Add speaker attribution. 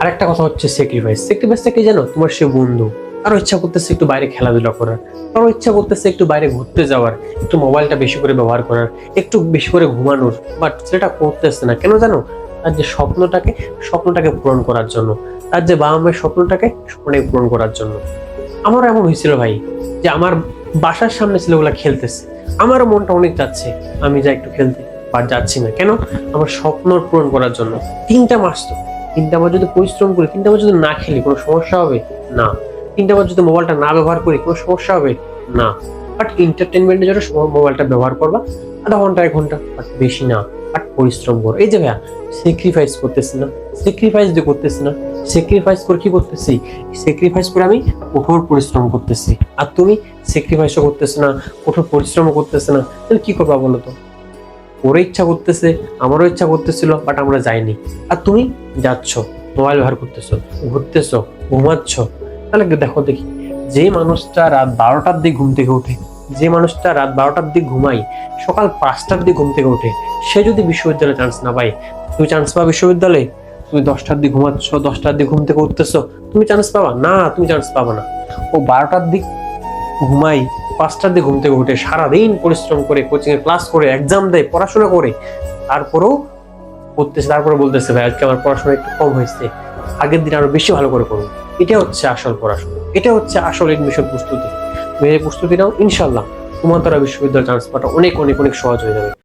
Speaker 1: আরেকটা কথা হচ্ছে স্যাক্রিফাইস স্যাক্রিফাইসটা কি জানো? তোমার সে বন্ধু। কারও ইচ্ছা করতেছে একটু বাইরে খেলাধুলা করার। কারও ইচ্ছা করতেছে একটু বাইরে ঘুরতে যাওয়ার। একটু মোবাইলটা বেশি করে ব্যবহার করার। একটু বেশি করে ঘুমানোর। বাট সেটা করতেছে না। কেন জানো? তার যে স্বপ্নটাকে স্বপ্নটাকে পূরণ করার জন্য। তার যে বাবা মায়ের স্বপ্নটাকে স্বপ্নটাকে পূরণ করার জন্য। আমারও এমন হয়েছিল ভাই, যে আমার বাসার সামনে ছেলেগুলা খেলতেছে। আমারও মনটা অনেক যাচ্ছে। আমি যাই একটু খেলতে বাট যাচ্ছি না। কেন? আমার স্বপ্ন পূরণ করার জন্য। তিনটা মাস তো। তিনটা মাস যদি পরিশ্রম করি, তিনটা মাস যদি না খেলি, কোনো সমস্যা হবে? না। তিনটা মাস যদি মোবাইলটা না ব্যবহার করি, কোনো সমস্যা হবে? না। বাট এন্টারটেনমেন্টের জন্য মোবাইলটা ব্যবহার করবা। আধা ঘণ্টা, এক ঘণ্টা বাট বেশি না। বাট পরিশ্রম করো। এই যে ভাইয়া স্যাক্রিফাইস করতেছি না। স্যাক্রিফাইস যে করতেছি না স্যাক্রিফাইস করে কি করতেছি? স্যাক্রিফাইস করে আমি কঠোর পরিশ্রম করতেছি। আর তুমি স্যাক্রিফাইসও করতেছে না, কঠোর পরিশ্রমও করতেছে না। তাহলে কি করবা বলো তো? ওর ইচ্ছা করতেছে, আমারও ইচ্ছা করতেছিল বাট আমরা যাইনি। আর তুমি যাচ্ছ, মোবাইল ব্যবহার করতেছো, ঘুরতেছো, ঘুমাচ্ছ। তাহলে দেখো দেখি, যে মানুষটা রাত বারোটার দিক ঘুম থেকে ওঠে, যে মানুষটা রাত বারোটার দিক ঘুমাই সকাল পাঁচটার দিক ঘুম থেকে ওঠে, সে যদি বিশ্ববিদ্যালয়ে চান্স না পায়, তুমি চান্স পাবা বিশ্ববিদ্যালয়ে? তুমি দশটার দিক ঘুমাচ্ছ দশটার দিক ঘুম থেকে উঠতেছো, তুমি চান্স পাবা? না, তুমি চান্স পাবা না। ও বারোটার দিক ঘুমাই পাঁচটার দিকে ঘুম থেকে সারাদিন পরিশ্রম করে কোচিং এর ক্লাস করে এক্সাম দেয়, পড়াশোনা করে, তারপরেও করতেছে তারপরে বলতেছে, ভাই, আজকে আমার পড়াশোনা একটু কম হয়েছে, আগের দিন আরও বেশি ভালো করে করুন এটা হচ্ছে আসল পড়াশোনা, এটা হচ্ছে আসল এডমিশন প্রস্তুতি। মেয়ের প্রস্তুতি নাও ইনশাল্লাহ তোমার বিশ্ববিদ্যালয় চান্স পাওয়াটা অনেক অনেক অনেক সহজ হয়ে যাবে।